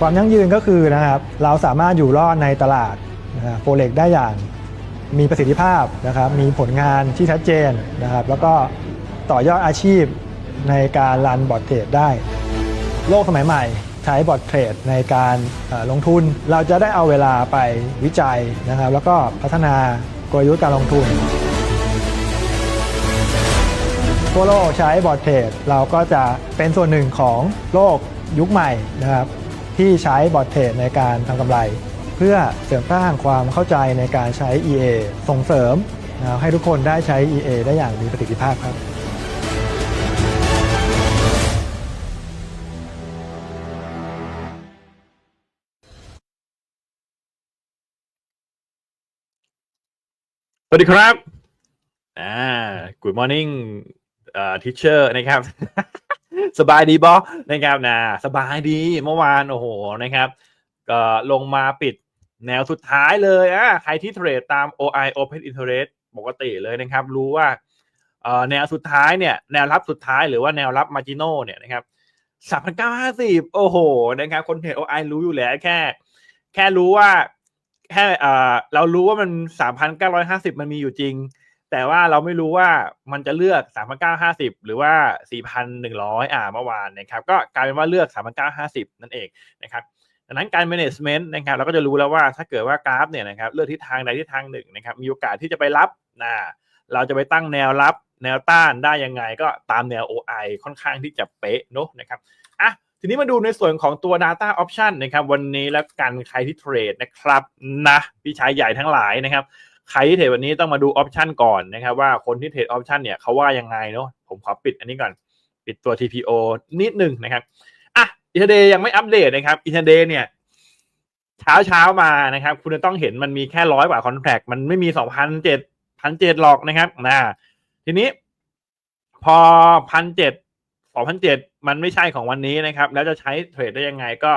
ความยั่งยืนก็คือนะครับเราสามารถอยู่รอดในตลาดโฟเล็กได้อย่างมีประสิทธิภาพนะครับมีผลงานที่ชัดเจนนะครับแล้วก็ต่อยอดอาชีพในการรันบอร์ดเทรดได้ โลกสมัยใหม่ใช้บอร์ดเทรดในการลงทุน เราจะได้เอาเวลาไปวิจัยนะครับแล้วก็พัฒนากลยุทธ์การลงทุนทั่วโลกใช้บอร์ดเทรดเราก็จะเป็นส่วนหนึ่งของโลกยุคใหม่นะครับ ที่ใช้บอร์ดเทรดในการทำกำไร เพื่อเสริมสร้างความเข้าใจในการใช้ EA ส่งเสริมนะครับให้ทุกคนได้ใช้ EA ได้อย่างมีประสิทธิภาพครับสวัสดีครับ อ่า good morning เอ่อ teacher นะครับ สบายดีบอนะครับนะสบายดีเมื่อวานโอ้โหนะครับก็ลงมาปิดแนวสุดท้ายเลยอะใครที่เทรดตาม OI Open Interest ปกติเลยนะครับ รู้ว่าแนวสุดท้ายเนี่ยแนวรับสุดท้ายหรือว่าแนวรับมาจิโน่เนี่ยนะครับสามพันเก้าห้าสิบโอ้โหนะครับคนเทรด OI รู้อยู่แล้วแค่ แค่รู้ว่าแค่เรารู้ว่ามันสามพันเก้าร้อยห้าสิบมันมีอยู่จริง แต่ว่าเราไม่รู้ว่ามันจะเลือกสามพันเก้าห้าสิบหรือว่าสี่พันหนึ่งร้อยอ่าเมื่อวานนะครับ ก็กลายเป็นว่าเลือกสามพันเก้าห้าสิบนั่นเองนะครับดังนั้นการ management นะครับเราก็จะรู้แล้วว่าถ้าเกิดว่ากราฟเนี่ยนะครับเลือกทิศทางใดทิศทางหนึ่งนะครับมีโอกาสที่จะไปรับนะเราจะไปตั้งแนวรับแนวต้านได้ยังไงก็ตามแนว OI ค่อนข้างที่จะเป๊ะเนอะนะครับอะทีนี้มาดูในส่วนของตัว Data Option นะครับวันนี้แล้วกันใครที่เทรดนะครับนะพี่ชายใหญ่ทั้งหลายนะครับ ใครที่เทรดวันนี้ต้องมาดูออปชันก่อนนะครับว่าคนที่เทรดออปชันเนี่ยเขาว่ายังไงเนาะผมขอปิดอันนี้ก่อน ปิดตัว TPO นิดหนึ่งนะครับอะอินเทเดยังไม่อัปเดตนะครับอินเทเดเนี่ยเช้าเช้ามานะครับ คุณจะต้องเห็นมันมีแค่ร้อยกว่าคอนแทคมันไม่มีสองพันเจ็ดพันเจ็ดหรอกนะครับนะทีนี้ พอพันเจ็ดสองพันเจ็ดมันไม่ใช่ของวันนี้นะครับ แล้วจะใช้เทรดได้ยังไงก็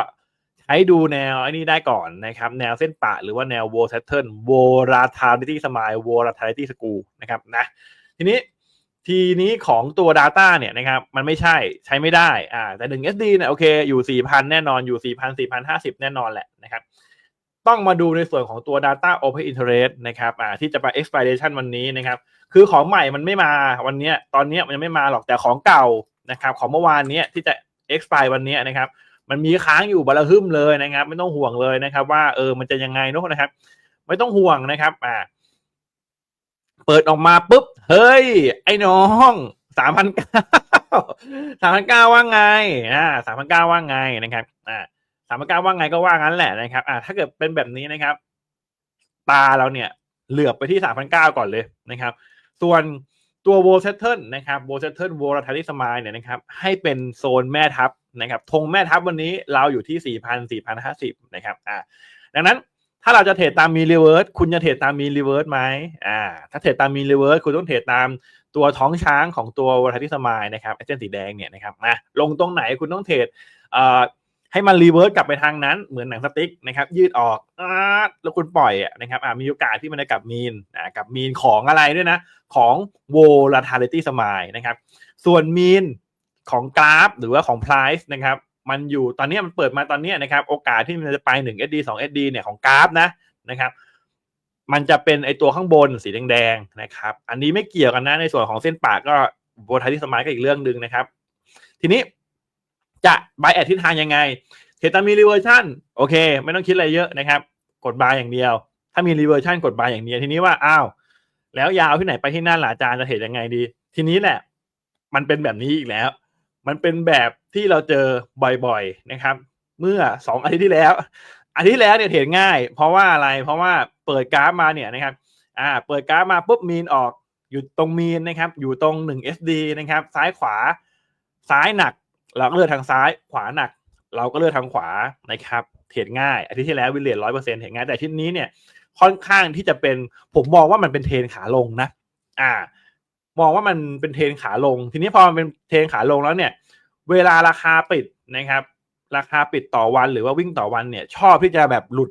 ใช้ดูแนวไอ้นี้ได้ก่อนนะครับ แนวเส้นปะหรือว่าแนว w o r s a t u r n volatility smile volatility school นะครับนะทีนี้ทีนี้ของตัว Data เนี่ยนะครับมันไม่ใช่ใช้ไม่ได้อ่าแต่หนึ่ง SD เนี่ยโอเคอยู่ 4,000 แน่นอนอยู่ 4,000 4,050 แน่นอนแหละนะครับต้องมาดูในส่วนของตัว Data Open Interest นะครับอ่าที่จะไป expiration วันนี้นะครับ คือของใหม่มันไม่มาวันเนี้ยตอนเนี้ยมันยังไม่มาหรอกแต่ของเก่านะครับของเมื่อวานเนี้ยที่จะ expire วันเนี้ยนะครับ มันมีค้างอยู่บลาหึมเลยนะครับ ไม่ต้องห่วงเลยนะครับ ว่าเออมันจะยังไงเนอะนะครับ ไม่ต้องห่วงนะครับอ่าเปิดออกมาปุ๊บ เฮ้ย ไอ้น้องสามพันเก้าสามพันเก้าว่าไงอ่าสามพันเก้าว่าไงนะครับอ่าสามพันเก้าว่าไงก็ว่างั้นแหละนะครับอ่าถ้าเกิดเป็นแบบนี้นะครับ ตาเราเนี่ย เหลือบไปที่สามพันเก้าก่อนเลยนะครับ ส่วนตัว w o l s e t t l e นะครับ w o l s e t t l e volatility smile เนี่ยนะครับ ให้เป็นโซนแม่ทับ นะครับธงแม่ทับวันนี้เราอยู่ที่ 4,000 4,050 นะครับอ่าดังนั้นถ้าเราจะเทรดตามมีรีเวิร์สคุณจะเทรดตามมีรีเวิร์สไหมอ่าถ้าเทรดตามมีรีเวิร์สคุณต้องเทรดตามตัวท้องช้างของตัว volatility smile นะครับไอเส้นสีแดงเนี่ยนะครับมาลงตรงไหนคุณต้องเทรดอ่อให้มันรีเวิร์สกลับไปทางนั้นเหมือนหนังสติ๊กนะครับยืดออกอแล้วคุณปล่อยนะครับอ่ามีโอกาสที่มันจะกลับมีนอ่ากับมีนของอะไรด้วยนะ ของ volatility smile นะครับ ส่วนมีน ของกราฟหรือว่าของ price นะครับมันอยู่ตอนนี้มันเปิดมาตอนนี้นะครับโอกาสที่มันจะไป1 SD 2 SD เนี่ยของกราฟนะนะครับมันจะเป็นไอตัวข้างบนสีแดงๆนะครับอันนี้ไม่เกี่ยวกันนะในส่วนของเส้นปากก็ volatility smile ก็อีกเรื่องหนึ่งนะครับ ทีนี้จะบายแอดทิศทางยังไงเทตามีรีเวอร์ชันโอเค ไม่ต้องคิดอะไรเยอะนะครับ กดบายอย่างเดียว ถ้ามีรีเวอร์ชันกดบายอย่างเดียวทีนี้ว่าอ้าวแล้วยาวที่ไหนไปที่นั่นล่ะอาจารย์จะเทรดยังไงดี ทีนี้แหละ มันเป็นแบบนี้อีกแล้ว มันเป็นแบบที่เราเจอบ่อยๆนะครับ เมื่อสองอาทิตย์ที่แล้วอาทิตย์ที่แล้วเนี่ยเทรดง่าย เพราะว่าอะไรเพราะว่าเปิดกราฟมาเนี่ยนะครับอ่าเปิดกราฟมาปุ๊บมีนออกอยู่ตรงมีนนะครับ อยู่ตรงหนึ่ง SD นะครับ ซ้ายขวาซ้ายหนัก เราก็เลือกทางซ้ายขวาหนัก เราก็เลือกทางขวานะครับเทรดง่ายอาทิตย์ที่แล้ววิลเลตร้อยเปอร์เซ็นต์เทรดง่ายแต่อาทิตย์นี้เนี่ยค่อนข้างที่จะเป็นผมมองว่ามันเป็นเทรนขาลงนะ อ่า มองว่ามันเป็นเทรนขาลง ทีนี้พอมันเป็นเทรนขาลงแล้วเนี่ย เวลาราคาปิดนะครับ ราคาปิดต่อวันหรือว่าวิ่งต่อวันเนี่ย ชอบที่จะแบบหลุด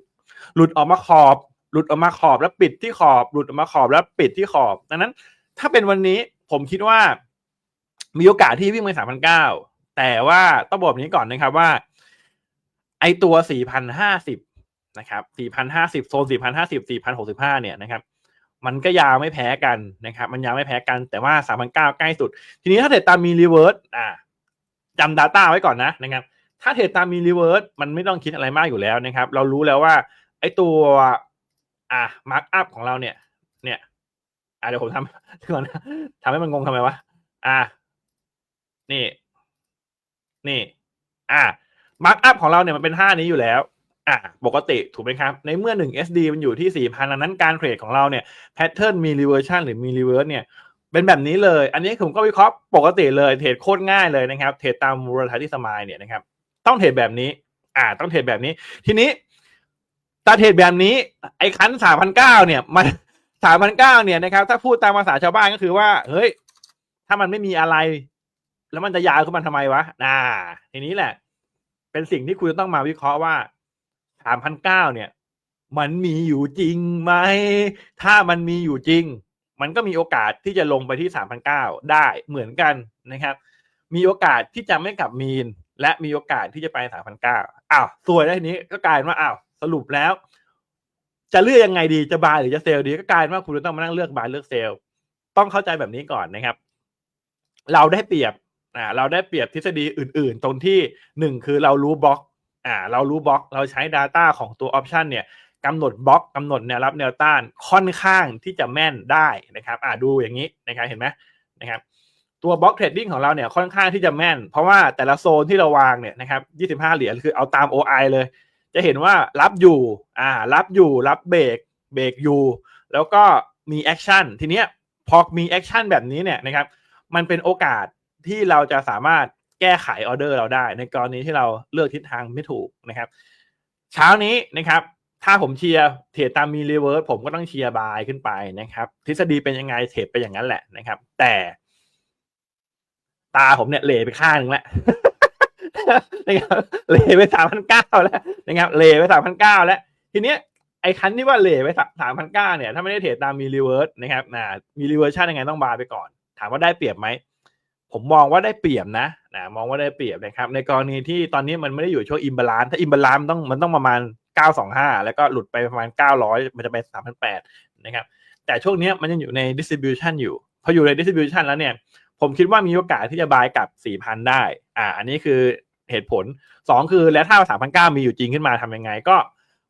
หลุดออกมาขอบ หลุดออกมาขอบแล้วปิดที่ขอบ หลุดออกมาขอบแล้วปิดที่ขอบ ดังนั้น ถ้าเป็นวันนี้ผมคิดว่า มีโอกาสที่วิ่งไปสามพันเก้าแต่ว่าต้องบอกนี้ก่อนนะครับว่า ไอตัว4,050นะครับ4,050โซน4,050 4,065เนี่ยนะครับ มันก็ยาวไม่แพ้กันนะครับ มันยาวไม่แพ้กันแต่ว่า 3,900 ใกล้สุด ทีนี้ถ้าเทรดตามมีรีเวิร์สอ่าจำ Data ไว้ก่อนนะนะครับ ถ้าเทรดตามมีรีเวิร์สมันไม่ต้องคิดอะไรมากอยู่แล้วนะครับ เรารู้แล้วว่า ไอตัวอ่ามาร์กอัพของเราเนี่ย เนี่ยอ่าเดี๋ยวผมทำก่อนนะทำให้มันงงทำไมวะอ่า นี่ นี่ อ่ามาร์กอัพของเราเนี่ยมันเป็นท่านี้อยู่แล้ว อ่าปกติถูกไหมครับ ในเมื่อ 1 SD มันอยู่ที่ 4,000ดังนั้นการเทรดของเราเนี่ยแพทเทิร์นมีรีเวอร์ชันหรือมีรีเวิร์สเนี่ยเป็นแบบนี้เลย อันนี้ผมก็วิเคราะห์ปกติเลยเทรดโคตรง่ายเลยนะครับ เทรดตามมูลค่าที่สมายเนี่ยนะครับต้องเทรดแบบนี้ อ่า ต้องเทรดแบบนี้ ทีนี้ตาเทรดแบบนี้ ไอ้คัน3,900เก้าเนี่ย มัน3,900เก้าเนี่ยนะครับ ถ้าพูดตามภาษาชาวบ้านก็คือว่า เฮ้ย ถ้ามันไม่มีอะไร แล้วมันจะยาวขึ้นมาทำไมวะ น่า ทีนี้แหละ เป็นสิ่งที่คุณจะต้องมาวิเคราะห์ว่า 3,900เนี่ย มันมีอยู่จริงไหม ถ้ามันมีอยู่จริง มันก็มีโอกาสที่จะลงไปที่3,900ได้เหมือนกันนะครับ มีโอกาสที่จะไม่กลับมีน และมีโอกาสที่จะไป3,900อ้าวสวยแล้วทีนี้ก็กลายว่าอ้าวสรุปแล้ว จะเลือกยังไงดีจะบายหรือจะเซลดีก็กลายว่าคุณต้องมานั่งเลือกบายเลือกเซลต้องเข้าใจแบบนี้ก่อนนะครับ เราได้เปรียบอ่าเราได้เปรียบทฤษฎีอื่น ๆ ตรงที่หนึ่งคือเรารู้บล็อก อ่าเรารู้บล็อกเราใช้ Data ของตัว Option เนี่ยกำหนดบล็อกกำหนดแนวรับแนวต้านค่อนข้างที่จะแม่นได้นะครับอ่าดูอย่างนี้นะครับเห็นไหมนะครับตัวบล็อกเทรดดิ้งของเราเนี่ยค่อนข้างที่จะแม่น เพราะว่าแต่ละโซนที่เราวางเนี่ยนะครับ25 เหรียญคือเอาตาม OI เลย จะเห็นว่ารับอยู่อ่ารับอยู่รับเบรกเบรกอยู่แล้วก็มีแอคชั่นทีเนี้ยพอมีแอคชั่นแบบนี้เนี่ยนะครับมันเป็นโอกาสที่เราจะสามารถ แก้ไขออเดอร์เราได้ ในกรณีที่เราเลือกทิศทางไม่ถูกนะครับ เช้านี้นะครับถ้าผมเชียร์เทรดตามมีรีเวิร์สผมก็ต้องเชียร์บายขึ้นไปนะครับ ทฤษฎีเป็นยังไงเทรดไปอย่างนั้นแหละนะครับ แต่ ตาผมเนี่ยเหลไปข้างหนึงแล้วนะครับเหลไปสามพันเก้าแล้วนะครับเหลไปสามพันเก้าแล้ว ทีเนี้ยไอ้คันที่ว่าเหลไปสามพันเก้าเนี่ย ถ้าไม่ได้เทรดตามมีรีเวิร์สนะครับนะมีรีเวิร์ชันยังไงต้องบายไปก่อน ถามว่าได้เปรียบไหม ผมมองว่าได้เปรียบนะนะมองว่าได้เปรียบนะครับ ในกรณีที่ตอนนี้มันไม่ได้อยู่ช่วงอิมบาลานถ้าอิมบาลานต้องมันต้องประมาณ 925 แล้วก็หลุดไปประมาณ 900 มันจะไป3,800นะครับแต่ช่วงนี้มันยังอยู่ใน distribution อยู่ พออยู่ใน distribution แล้วเนี่ย ผมคิดว่ามีโอกาสที่จะบายกับ 4,000 ได้ อ่า อันนี้คือเหตุผล 2 คือแล้วถ้า 3,900 มีอยู่จริงขึ้นมาทำยังไงก็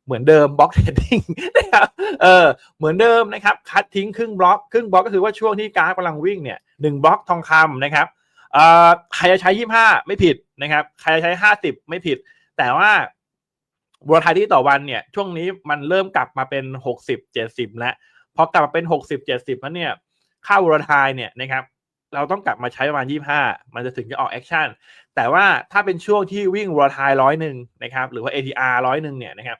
เหมือนเดิมบล็อกเทรดดิ้งนะครับเออเหมือนเดิมนะครับคัดทิ้งครึ่งบล็อกครึ่งบล็อกก็คือว่าช่วงที่กราฟกำลังวิ่งเนี่ยหนึ่งบล็อกทองคำนะครับเอ่อใครจะใช้ยี่ห้าไม่ผิดนะครับใครจะใช้ห้าสิบไม่ผิด แต่ว่าบรทายที่ต่อวันเนี่ยช่วงนี้มันเริ่มกลับมาเป็นหกสิบเจ็ดสิบแล้วพอกลับมาเป็นหกสิบเจ็ดสิบแล้วเนี่ยค่าบรทายเนี่ยนะครับเราต้องกลับมาใช้ประมาณยี่ห้ามันจะถึงจะออกแอคชั่น แต่ว่าถ้าเป็นช่วงที่วิ่งบรทายร้อยหนึ่งนะครับ หรือว่า ATR ร้อยหนึ่งเนี่ยนะครับ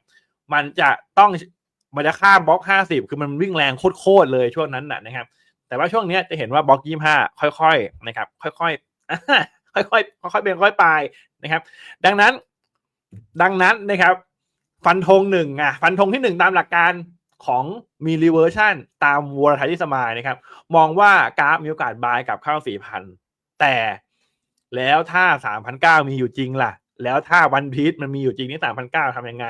มันจะต้องมันจะข้ามบล็อกห้าสิบคือมันวิ่งแรงโคตรเลยช่วงนั้นน่ะนะครับ แต่ว่าช่วงนี้จะเห็นว่าบล็อกยี่ห้าค่อยๆนะครับ ค่อยๆค่อยๆค่อยๆเป็นค่อยไปนะครับ ดังนั้น ดังนั้นนะครับ ฟันธงหนึ่งอะ ฟันธงที่หนึ่งตามหลักการของมีรีเวอร์ชันตามวอลทที่สมายนะครับ มองว่ากราฟมีโอกาสบายกับข้าสี่พันแต่แล้วถ้าสามพันเก้ามีอยู่จริงล่ะ แล้วถ้าวันพีชมันมีอยู่จริงที่สามพันเก้าทำยังไง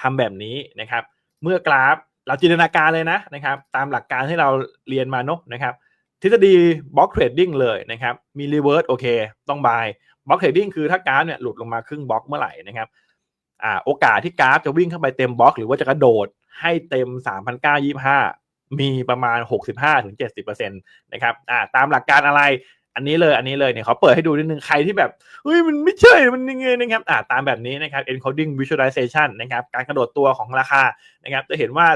ทำแบบนี้นะครับ เมื่อกราฟเราจินตนาการเลยนะนะครับ ตามหลักการที่เราเรียนมาเนอะนะครับทฤษฎีบล็อกเทรดดิ้งเลยนะครับ มีรีเวิร์สโอเค ต้องบายบล็อกเทรดดิ้งคือถ้ากราฟเนี่ยหลุดลงมาครึ่งบล็อกเมื่อไหร่นะครับอ่าโอกาสที่กราฟจะวิ่งเข้าไปเต็มบล็อกหรือว่าจะกระโดดให้เต็ม 3,925 มีประมาณ 65-70%นะครับอ่าตามหลักการอะไร อันนี้เลยอันนี้เลยเนี่ยเขาเปิดให้ดูนิดนึงใครที่แบบเฮ้ยมันไม่ใช่มันยังไงนะครับอ่าตามแบบนี้นะครับ encoding visualization นะครับการกระโดดตัวของราคานะครับจะเห็นว่า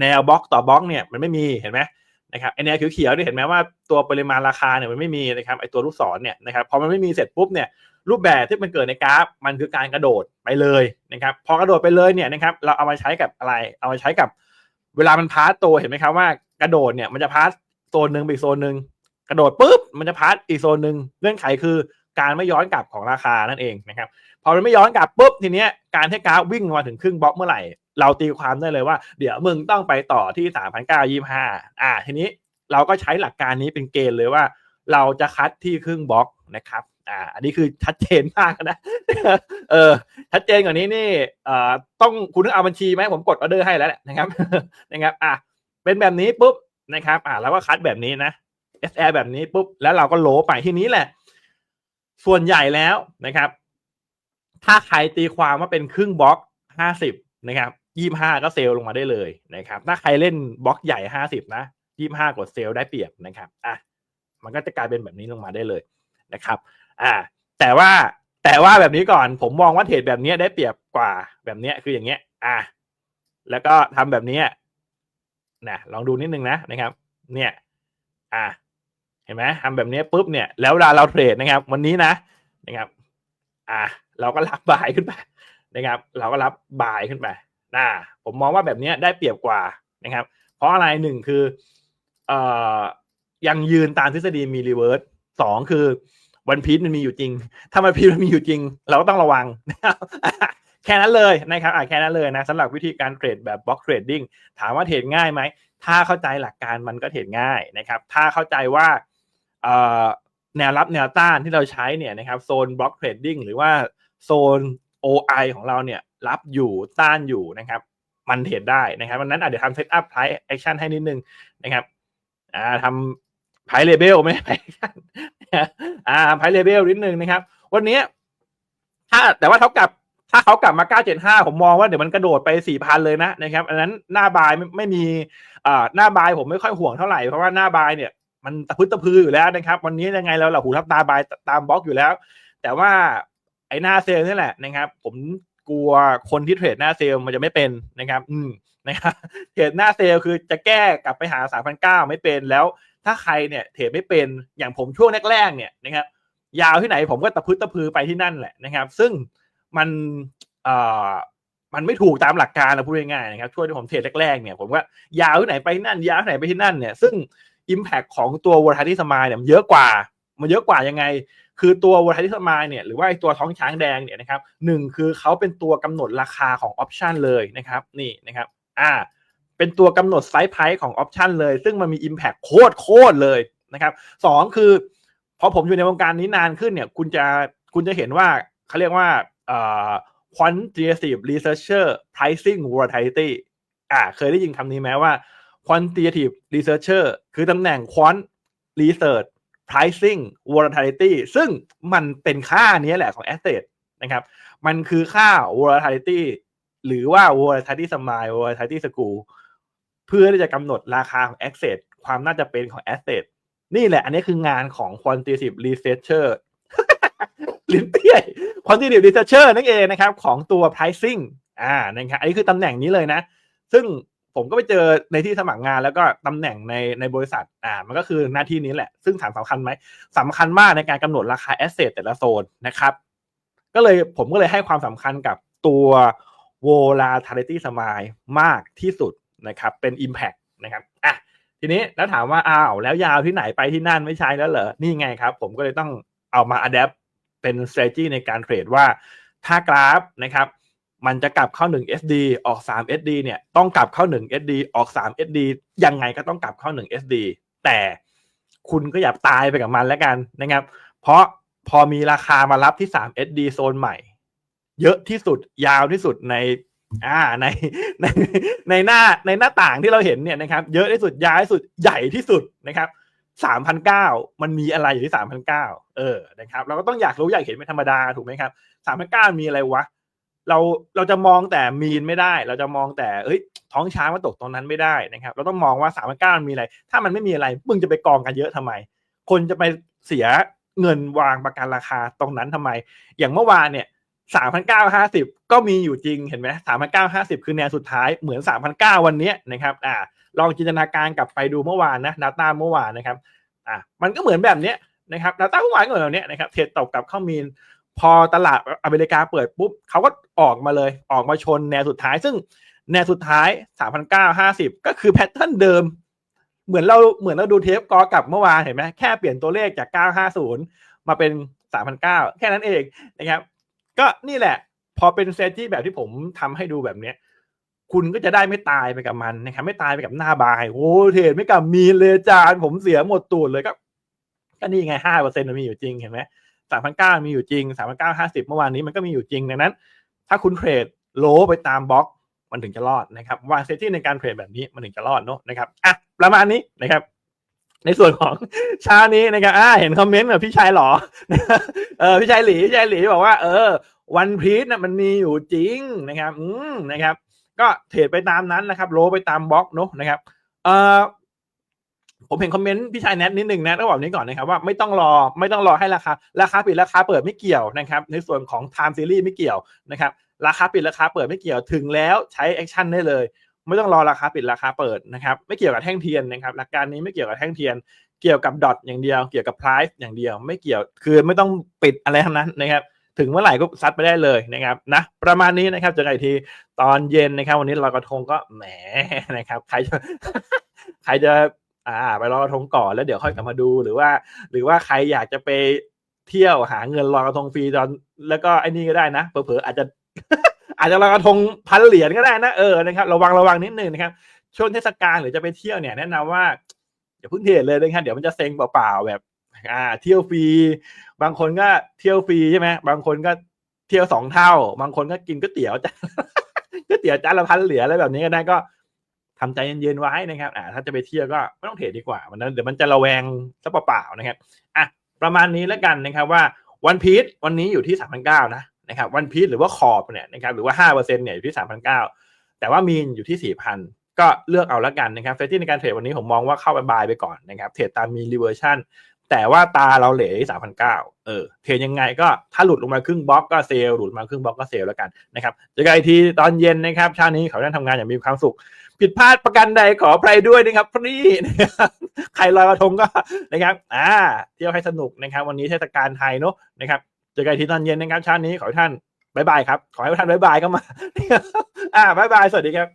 แนวบล็อกต่อบล็อกเนี่ยมันไม่มีเห็นไหมนะครับไอแนวเขียวๆเนี่ยเห็นไหมว่าตัวปริมาณราคาเนี่ยมันไม่มีนะครับไอตัวลูกศรเนี่ยนะครับพอมันไม่มีเสร็จปุ๊บเนี่ยรูปแบบที่มันเกิดในกราฟ มันคือการกระโดดไปเลยนะครับพอกระโดดไปเลยเนี่ยนะครับเราเอามาใช้กับอะไร เอามาใช้กับ เวลามันพาสตัวเห็นไหมครับว่ากระโดดเนี่ยมันจะพาสโซนหนึ่งไปโซนหนึ่ง กระโดดปุ๊บมันจะพาสอีกโซนหนึ่งเงื่อนไขคือการไม่ย้อนกลับของราคานั่นเองนะครับพอมันไม่ย้อนกลับปุ๊บทีเนี้ยการที่กราฟวิ่งมาถึงครึ่งบล็อกเมื่อไหร่ เราตีความได้เลยว่า เดี๋ยวมึงต้องไปต่อที่สามพันเก้ายี่ห้าอ่า ทีนี้เราก็ใช้หลักการนี้เป็นเกณฑ์เลยว่า เราจะคัดที่ครึ่งบล็อกนะครับอ่าอันนี้คือชัดเจนมากนะเออชัดเจนกว่านี้นี่เอ่อต้องคุณต้องเอาบัญชีไหมผมกดออเดอร์ให้แล้วแหละนะครับนะครับอะเป็นแบบนี้ปุ๊บนะครับอ่าแล้วก็คัดแบบนี้นะ SR แบบนี้ปุ๊บแล้วเราก็โลไปที่นี้แหละ ส่วนใหญ่แล้วนะครับ ถ้าใครตีความว่าเป็นครึ่งบล็อกห้าสิบนะครับยี่ห้าก็เซลลงมาได้เลยนะครับ ถ้าใครเล่นบล็อกใหญ่ห้าสิบนะยี่ห้ากดเซลได้เปรียบนะครับอะมันก็จะกลายเป็นแบบนี้ลงมาได้เลยนะครับอ่าแต่ว่าแต่ว่าแบบนี้ก่อนผมมองว่าเทรดแบบนี้ได้เปรียบกว่าแบบนี้คืออย่างเงี้ย อะแล้วก็ทำแบบนี้นะลองดูนิดนึงนะนะครับ เนี่ย อะ เห็นไหมทำแบบนี้ปุ๊บเนี่ยแล้วเวลาเราเทรดนะครับ วันนี้นะนะครับอะเราก็รับบายขึ้นไปนะครับ เราก็รับบายขึ้นไปนะผมมองว่าแบบนี้ได้เปรียบกว่านะครับ เพราะอะไรหนึ่งคือเอ่อยังยืนตามทฤษฎีมีรีเวิร์สสองคือวันพีชมันมีอยู่จริง ถ้ามันพีชมันมีอยู่จริง เราก็ต้องระวังนะครับแค่นั้นเลยนะครับอะแค่นั้นเลยนะสำหรับวิธีการเทรดแบบบล็อกเทรดดิ้งถามว่าเทรดง่ายไหม ถ้าเข้าใจหลักการมันก็เทรดง่ายนะครับ ถ้าเข้าใจว่า แนวรับแนวต้านที่เราใช้เนี่ยนะครับโซนบล็อกเทรดดิ้งหรือว่าโซน OI ของเราเนี่ยรับอยู่ต้านอยู่นะครับ มันเทรดได้นะครับวันนั้นอาจจะเดี๋ยวทำเซตอัพไพร์แอคชั่นให้นิดนึงนะครับอ่าทำไพร์เลเบลไม่ไพร์แอคชั่นอ่าไพร์เลเบลนิดนึงนะครับ วันนี้ถ้าแต่ว่าเท่ากับถ้าเขากลับมา 975 ผมมองว่าเดี๋ยวมันกระโดดไป 4,000 เลยนะนะครับ อันนั้นหน้าบายไม่ไม่มีอ่าหน้าบายผมไม่ค่อยห่วงเท่าไหร่ เพราะว่าหน้าบายเนี่ย มันตะพึดตะพืออยู่แล้วนะครับ วันนี้ยังไงเราเราหูทับตาบายตามบล็อกอยู่แล้ว แต่ว่าไอ้หน้าเซลล์นี่แหละนะครับ ผมกลัวคนที่เทรดหน้าเซลล์มันจะไม่เป็นนะครับ อืมนะครับเทรดหน้าเซลล์คือจะแก้กลับไปหา3,900ไม่เป็นแล้ว ถ้าใครเนี่ยเทรดไม่เป็นอย่างผมช่วงแรกๆเนี่ยนะครับ ยาวที่ไหนผมก็ตะพึดตะพือไปที่นั่นแหละนะครับ ซึ่งมันเอ่อมันไม่ถูกตามหลักการเราพูดง่ายๆนะครับช่วงที่ผมเทรดแรกๆเนี่ยผมว่ายาวที่ไหนไปที่นั่น ยาวที่ไหนไปที่นั่นเนี่ย ซึ่ง Impact ของตัว volatility smile เนี่ยมันเยอะกว่า มันเยอะกว่ายังไง คือตัว volatility smile เนี่ยหรือว่าไอตัวท้องช้างแดงเนี่ยนะครับหนึ่งคือเขาเป็นตัวกำหนดราคาของ option เลยนะครับนี่นะครับอ่าเป็นตัวกำหนดไซส์ไพรส์ของ option เลย ซึ่งมันมี impact โคตรโคตรเลยนะครับสองคือพอผมอยู่ในวงการนี้นานขึ้นเนี่ยคุณจะคุณจะเห็นว่าเขาเรียกว่าเอ่อ quantitative researcher pricing volatility อ่าเคยได้ยินคำนี้ไหมว่า quantitative researcher คือตำแหน่ง quant research pricing volatility ซึ่งมันเป็นค่านี้แหละของ asset นะครับ มันคือค่า volatility หรือว่า volatility smile volatility school เพื่อที่จะกำหนดราคาของ asset ความน่าจะเป็นของ asset นี่แหละ อันนี้คืองานของ quantitative researcher ลิ้นเปี้ย quantitative researcher นั่นเองนะครับ ของตัว pricing อ่านะครับอันนี้คือตำแหน่งนี้เลยนะ ซึ่ง ผมก็ไปเจอในที่สมัครงานแล้วก็ตำแหน่งในในบริษัทอ่ามันก็คือหน้าที่นี้แหละ ซึ่งถามสำคัญไหมสำคัญมากในการกำหนดราคา asset แต่ละโซนนะครับ ก็เลยผมก็เลยให้ความสำคัญกับตัว volatility smile มากที่สุดนะครับ เป็น impact นะครับอะทีนี้แล้วถามว่าอ้าวแล้วยาวที่ไหนไปที่นั่นไม่ใช่แล้วเหรอ นี่ไงครับ ผมก็เลยต้องเอามา adapt เป็น strategy ในการเทรดว่าถ้ากราฟนะครับ มันจะกลับเข้า1 SD ออก3 SD เนี่ยต้องกลับเข้า1 SD ออก3 SD ยังไงก็ต้องกลับเข้า1 SD แต่คุณก็อย่าตายไปกับมันแล้วกันนะครับ เพราะพอมีราคามารับที่3 SD โซนใหม่ เยอะที่สุดยาวที่สุดในอ่าในในในหน้าในหน้าต่างที่เราเห็นเนี่ยนะครับ เยอะที่สุดยาวที่สุดใหญ่ที่สุดนะครับสามพันเก้ามันมีอะไรอยู่ที่สามพันเก้าเออนะครับ เราก็ต้องอยากรู้อยากเห็นเป็นธรรมดาถูกไหมครับสามพันเก้ามีอะไรวะ เราเราจะมองแต่มีนไม่ได้ เราจะมองแต่เอ้ยท้องช้างมาตกตรงนั้นไม่ได้นะครับ เราต้องมองว่าสามพันเก้ามีอะไร ถ้ามันไม่มีอะไรมึงจะไปกองกันเยอะทำไม คนจะไปเสียเงินวางประกันราคาตรงนั้นทำไม อย่างเมื่อวานเนี่ยสามพันเก้าห้าสิบก็มีอยู่จริงเห็นไหมสามพันเก้าห้าสิบคือแนวสุดท้ายเหมือนสามพันเก้าวันนี้นะครับอ่าลองจินตนาการกลับไปดูเมื่อวานนะดาต้าเมื่อวานนะครับอ่ามันก็เหมือนแบบเนี้ยนะครับดาต้าเมื่อวานก็เหมือนแบบเนี้ยนะครับเทรดตกกับเข้ามีน พอตลาดอเมริกาเปิดปุ๊บเขาก็ออกมาเลยออกมาชนแนวสุดท้าย ซึ่งแนวสุดท้ายสามพันเก้าห้าสิบก็คือแพทเทิร์นเดิม เหมือนเราเหมือนเราดูเทปกอกลับเมื่อวานเห็นไหมแค่เปลี่ยนตัวเลขจากเก้าห้าศูนย์มาเป็นสามพันเก้าแค่นั้นเองนะครับ ก็นี่แหละ พอเป็นเซตที่แบบที่ผมทำให้ดูแบบเนี้ยคุณก็จะได้ไม่ตายไปกับมันนะครับไม่ตายไปกับหน้าบายโอ้เทรดไม่กับมีเลยจานผมเสียหมดตูดเลยก็ก็นี่ไงห้าเปอร์เซ็นต์มันมีอยู่จริงเห็นไหม สามพันเก้ามีอยู่จริงสามพันเก้าห้าสิบเมื่อวานนี้มันก็มีอยู่จริงดังนั้น ถ้าคุณเทรดโลไปตามบล็อกมันถึงจะรอดนะครับวางเซตที่ในการเทรดแบบนี้มันถึงจะรอดเนอะนะครับอะประมาณนี้นะครับ ในส่วนของชานี้นะครับอ่าเห็นคอมเมนต์แบบพี่ชายหรอเออพี่ชายหลีพี่ชายหลีบอกว่า เออ วันพีชนะมันมีอยู่จริงนะครับ อืมนะครับ ก็เทรดไปตามนั้นนะครับ โลไปตามบล็อกเนอะนะครับ เออ ผมเห็นคอมเมนต์พี่ชายแนทนิดหนึ่งนะต้องบอกนี้ก่อนนะครับว่าไม่ต้องรอไม่ต้องรอให้ราคาราคาปิดราคาเปิดไม่เกี่ยวนะครับ ในส่วนของ time series ไม่เกี่ยวนะครับราคาปิดราคาเปิดไม่เกี่ยวถึงแล้วใช้แอคชั่นได้เลย ไม่ต้องรอราคาปิดราคาเปิดนะครับไม่เกี่ยวกับแท่งเทียนนะครับหลักการนี้ไม่เกี่ยวกับแท่งเทียน เกี่ยวกับดอทอย่างเดียว เกี่ยวกับ price อย่างเดียว ไม่เกี่ยวคือไม่ต้องปิดอะไรทั้งนั้นนะครับถึงเมื่อไหร่ก็ซัดไปได้เลยนะครับนะประมาณนี้นะครับเจอกันอีกทีตอนเย็นนะครับ วันนี้ลอยกระทงก็แหมนะครับใครจะใครจะ อ่าไปลอยกระทงก่อนแล้วเดี๋ยวค่อยกลับมาดูหรือว่า หรือว่าใครอยากจะไปเที่ยวหาเงินลอยกระทงฟรีตอน แล้วก็ไอ้นี่ก็ได้นะเผลอๆอาจจะ อาจจะลอยกระทงพันเหรียญก็ได้นะเออนะครับระวังระวังนิดนึงนะครับ ช่วงเทศกาลหรือจะไปเที่ยวเนี่ยแนะนำว่าอย่าเพิ่งเทรดเลยนะครับเดี๋ยวมันจะเซ็งเปล่าๆแบบ อ่า เที่ยวฟรีบางคนก็เที่ยวฟรีใช่ไหมบางคนก็เที่ยวสองเท่า บางคนก็กินก๋วยเตี๋ยวจาก๋วยเตี๋ยวจานละพันเหรียญอะไรแบบนี้ก็ได้ก็ ทำใจเย็นๆไว้นะครับอ่าถ้าจะไปเที่ยวก็ไม่ต้องเทรดดีกว่ามันนั้นเดี๋ยวมันจะระแวงซะเปล่าๆนะครับอะประมาณนี้แล้วกันนะครับว่าวันพีชวันนี้อยู่ที่สามพันเก้านะนะครับวันพีชหรือว่าขอบเนี่ยนะครับหรือว่าห้าเปอร์เซ็นเนี่ยอยู่ที่สามพันเก้าแต่ว่ามีนอยู่ที่สี่พันก็เลือกเอาแล้วกันนะครับเซตที่ในการเทรดวันนี้ผมมองว่าเข้าไปบายไปก่อนนะครับเทรดตามมีรีเวอร์ชันแต่ว่าตาเราเหลือที่สามพันเก้าเออ เทรดยังไงก็ถ้าหลุดลงมาครึ่งบล็อกก็เซลล์หลุดมาครึ่งบล็อกก็เซลแล้วกันนะครับเจอกันอีกทีตอนเย็นนะครับเช้านี้เขาได้ทำงานอย่างมีความสุข ผิดพลาดประกันใดขออภัยด้วยนะครับพี่นะครับใครลอยกระทงก็นะครับอ่าเที่ยวให้สนุกนะครับ วันนี้เทศกาลไทยเนอะนะครับเจอกันที่ตอนเย็นนะครับเช้านี้ขอให้ท่านบายบายครับ ขอให้ท่านบายบายก็มาอ่าบายบายสวัสดีครับ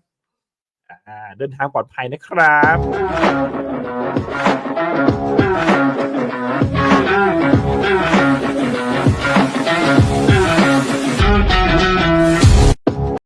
อ่า เดินทางปลอดภัยนะครับ